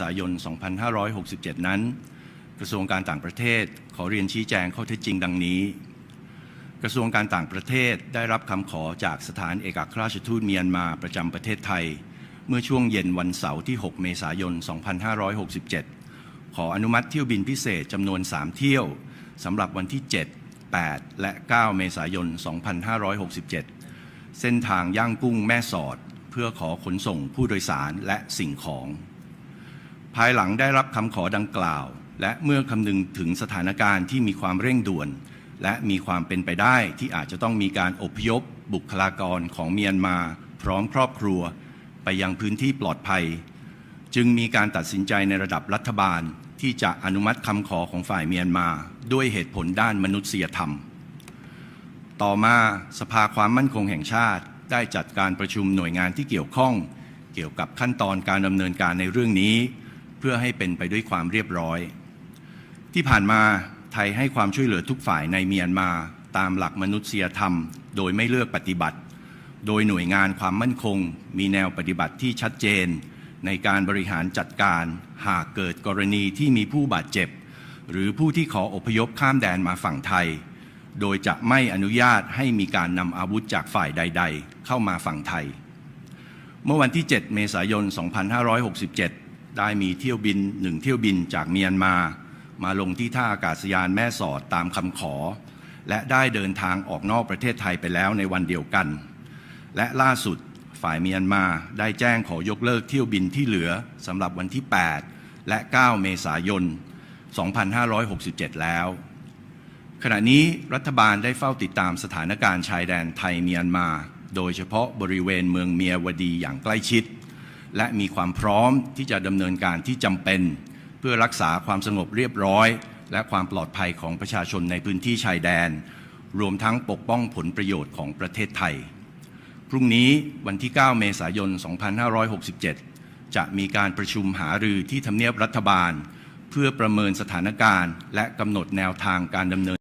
ษายน 2567 นั้น กระทรวงการต่างประเทศขอเรียนชี้แจงข้อเท็จจริงดังนี้ กระทรวงการต่างประเทศได้รับคำขอจากสถานเอกอัครราชทูตเมียนมาประจำประเทศไทย เมื่อช่วงเย็นวันเสาร์ที่ 6 เมษายน 2567 ขออนุมัติเที่ยวบินพิเศษจำนวน 3 เที่ยวสำหรับวันที่ 7 8 และ 9 เมษายน 2567 เส้นทางย่างกุ้งแม่สอด เพื่อขอขนส่งผู้โดยสารและสิ่งของ ภายหลังได้รับคำขอดังกล่าว และเมื่อคำนึงถึงสถานการณ์ที่มีความเร่งด่วน และมีความเป็นไปได้ที่อาจจะต้องมีการอพยพ บุคลากรของเมียนมา พร้อมครอบครัว ไปยังพื้นที่ปลอดภัย จึงมีการตัดสินใจในระดับรัฐบาลที่จะอนุมัติคำขอของฝ่ายเมียนมา ด้วยเหตุผลด้านมนุษยธรรม ต่อมาสภาความมั่นคงแห่งชาติได้จัดการประชุมหน่วยงานที่เกี่ยวข้อง เกี่ยวกับขั้นตอนการดำเนินการในเรื่องนี้ เพื่อให้เป็นไปด้วยความเรียบร้อย ที่ผ่านมาไทยให้ความช่วยเหลือทุกฝ่ายในเมียนมาตามหลักมนุษยธรรม โดยไม่เลือกปฏิบัติ โดยหน่วยงานความมั่นคง มีแนวปฏิบัติที่ชัดเจน ในการบริหารจัดการ หากเกิดกรณีที่มีผู้บาดเจ็บ หรือผู้ที่ขออพยพข้ามแดนมาฝั่งไทย โดยจะไม่อนุญาตให้มีการนำอาวุธจากฝ่ายใด ๆ เข้ามาฝั่งไทย เมื่อวันที่ 7 เมษายน 2567 ได้มีเที่ยวบินหนึ่งเที่ยวบินจากเมียนมา มาลงที่ท่าอากาศยานแม่สอดตามคำขอ และได้เดินทางออกนอกประเทศไทยไปแล้วในวันเดียวกัน และล่าสุดฝ่ายเมียนมาได้แจ้งขอยกเลิกเที่ยวบินที่เหลือสำหรับวันที่ 8 และ 9 เมษายน 2567 แล้ว ขณะนี้รัฐบาลได้เฝ้าติดตามสถานการณ์ชายแดนไทยเมียนมา โดยเฉพาะบริเวณเมืองเมียวดีอย่างใกล้ชิด และมีความพร้อมที่จะดำเนินการที่จำเป็น เพื่อรักษาความสงบเรียบร้อย และความปลอดภัยของประชาชนในพื้นที่ชายแดน รวมทั้งปกป้องผลประโยชน์ของประเทศไทย พรุ่งนี้วันที่ 9 เมษายน 2567 จะมีการประชุมหารือที่ทำเนียบรัฐบาล เพื่อประเมินสถานการณ์ และกำหนดแนวทางการดำเนิน